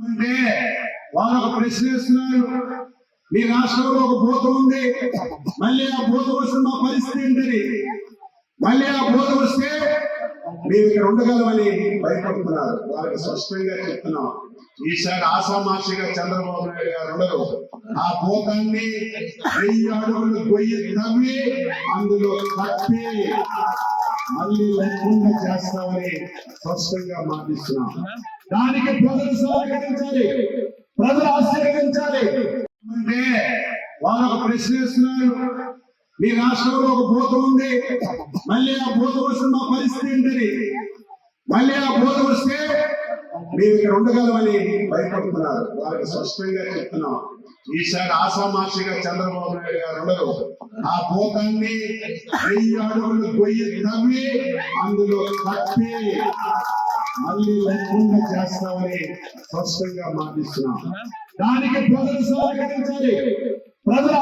అంటే వాళ్ళు ఒక ప్రశ్న వేస్తున్నారు. మీ రాష్ట్రంలో ఒక భూతం ఉంది. మళ్ళీ ఆ భూతం వస్తున్న మా పరిస్థితి ఏంటని మళ్ళీ ఆ భూతం వస్తే మేము ఇక్కడ ఉండగలమని భయపడుతున్నారు. వాళ్ళకి స్పష్టంగా చెప్తున్నాం. ఈసారి ఆసామాసిగా చంద్రబాబు నాయుడు గారు ఉండరు. ఆ భూతాన్ని వెయ్యి అడుగులు గొయ్యి తవ్వి అందులో కప్పి మళ్ళీ లేకుండా చేస్తామని స్పష్టంగా మాటిస్తున్నాం. దానికి ప్రజలు సహకరించాలి. ప్రజలు ఆశీర్వదించాలి. అంటే వారు ఒక ప్రశ్న వేస్తున్నారు. మీ రాష్ట్రంలో ఒక భూతం ఉంది. మళ్ళీ ఆ భూతం వస్తున్న పరిస్థితి ఏంటని మళ్ళీ ఆ భూతం వస్తే మేము ఇక్కడ ఉండగలమని భయపడుతున్నారు. వాళ్ళకి స్పష్టంగా చెప్తున్నాం. ఈసారి ఆసామాషిగా చంద్రబాబు నాయుడు గారు ఉండరు. ఆ భూతాన్ని వెయ్యి అడుగులు గొయ్యి తవ్వి అందులో కప్పి మళ్ళీ లేకుండా చేస్తామని స్పష్టంగా మాటిస్తున్నాం. దానికి ప్రజలు సహకరించాలి. ప్రజలు